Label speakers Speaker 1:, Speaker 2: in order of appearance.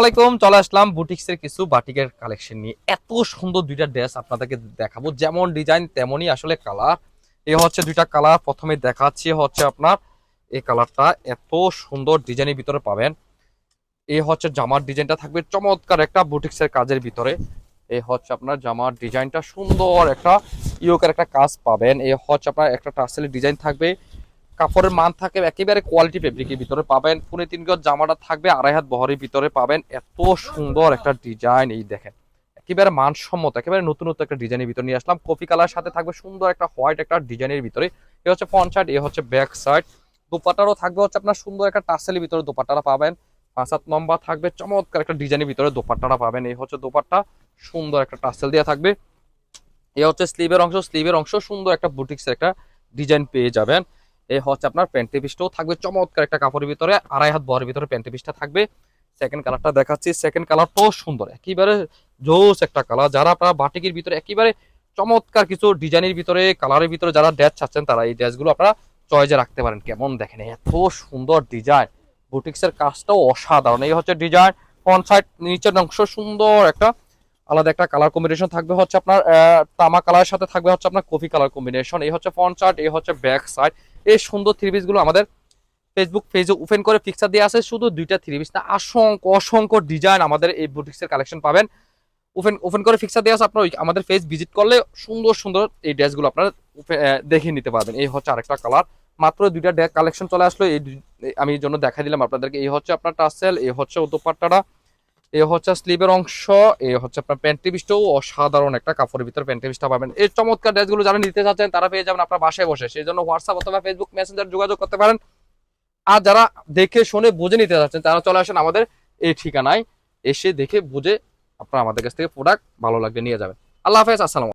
Speaker 1: আলাইকুম, চলে আসলাম বুটিক্সের কিছু বাটিকের কালেকশন নিয়ে। এত সুন্দর দুইটা ড্রেস আপনাদেরকে দেখাবো, যেমন ডিজাইন তেমনই আসলে কালার এ হচ্ছে দুইটা কালার প্রথমে দেখাচ্ছি হচ্ছে আপনার এই কালারটা এত সুন্দর ডিজাইনের ভিতরে পাবেন। এই হচ্ছে জামার ডিজাইনটা থাকবে চমৎকার একটা বুটিক্সের কাজের ভিতরে। এই হচ্ছে আপনার জামার ডিজাইনটা সুন্দর একটা ইয়োকের একটা কাজ পাবেন। এই হচ্ছে আপনার একটা টার্সেলের ডিজাইন থাকবে। কাপড়ের মান থাকে একেবারে কোয়ালিটি ফেব্রিকের ভিতরে পাবেন। পুনে তিন গজ জামাটা থাকবে, আড়াই হাত বহরের ভিতরে পাবেন। এত সুন্দর একটা ডিজাইন এই দেখেন। একেবারে মানসম্মত, একেবারে নতুন নতুন একটা ডিজাইনের ভিতরে নিয়ে আসলাম। কফি কালার সাথে থাকবে সুন্দর একটা হোয়াইট একটা ডিজাইনের ভিতরে। এ হচ্ছে ফ্রন্ট সাইড এ হচ্ছে ব্যাক সাইড দোপাটারও থাকবে হচ্ছে আপনার সুন্দর একটা টার্সেলের ভিতরে দোপাট্টাটা পাবেন। পাঁচ হাত লম্বা থাকবে, চমৎকার একটা ডিজাইনের ভিতরে দোপাট্টাটা পাবেন। এই হচ্ছে দোপাট্টা, সুন্দর একটা টার্সেল দেওয়া থাকবে। এ হচ্ছে স্লিভের অংশ স্লিভের অংশ সুন্দর একটা বুটিক্সের একটা ডিজাইন পেয়ে যাবেন। এই হচ্ছে আপনার প্যান্টি পিসটাও থাকবে, চমৎকার একটা কাপড়ের ভিতরে, আড়াই হাত বরের ভিতরে প্যান্টি পিসটা থাকবে। সেকেন্ড কালারটা দেখাচ্ছি সেকেন্ড কালারটাও সুন্দর, একেবারে জোস একটা কালার যারা আপনারা বাটিকের ভিতরে একেবারে চমৎকার কিছু ডিজাইনের ভিতরে কালারের ভিতরে যারা ড্রেস চাচ্ছেন, তারা এই ড্রেসগুলো আপনারা চয়েজে রাখতে পারেন। কেমন দেখেন, এত সুন্দর ডিজাইন বুটিক্সের কাজটাও অসাধারণ। এই হচ্ছে ডিজাইন ফ্রন্ট সাইড নিচের অংশ সুন্দর একটা, আলাদা একটা কালার কম্বিনেশন থাকবে। হচ্ছে আপনার তামা কালারের সাথে থাকবে হচ্ছে আপনার কফি কালার কম্বিনেশন এই হচ্ছে ফ্রন্ট সাইড এই হচ্ছে ব্যাক সাইড এই সুন্দর থ্রি গুলো আমাদের ফেসবুক পেজে ওপেন করে পিকচার দিয়ে আছে, শুধু দুইটা থ্রি পিস না অসংখ্য অসংখ্য ডিজাইন আমাদের এই বুটিক্সের কালেকশন পাবেন। ওপেন ওপেন করে পিকচার দিয়ে আছে, আপনার ওই আমাদের পেজ ভিজিট করলে সুন্দর সুন্দর এই ড্রেসগুলো আপনারা দেখে নিতে পারবেন। এই হচ্ছে আরেকটা কালার মাত্র দুইটা কালেকশন চলে আসলো। এই আমি জন্য দেখা দিলাম আপনাদেরকে। এই হচ্ছে আপনার টাসেল, এই হচ্ছে দোপাট্টাটা এই হচ্ছে স্লিভের অংশ, এ হচ্ছে আপনার প্যান্টি পিসটাও অসাধারণ একটা কাপড়ের ভিতরে প্যান্টি পিসটা পাবেন। এই চমৎকার ড্রেসগুলো যারা নিতে চাচ্ছেন, তারা পেয়ে যাবেন আপনার বাসায় বসে। সেই জন্য হোয়াটসঅ্যাপ অথবা ফেসবুক মেসেঞ্জার যোগাযোগ করতে পারেন। আর যারা দেখে শুনে বুঝে নিতে চাচ্ছেন, তারা চলে আসেন আমাদের এই ঠিকানায়। এসে দেখে বুঝে আপনার আমাদের কাছ থেকে প্রোডাক্ট ভালো লাগবে নিয়ে যাবেন। আল্লাহ হাফেজ, আসসালাম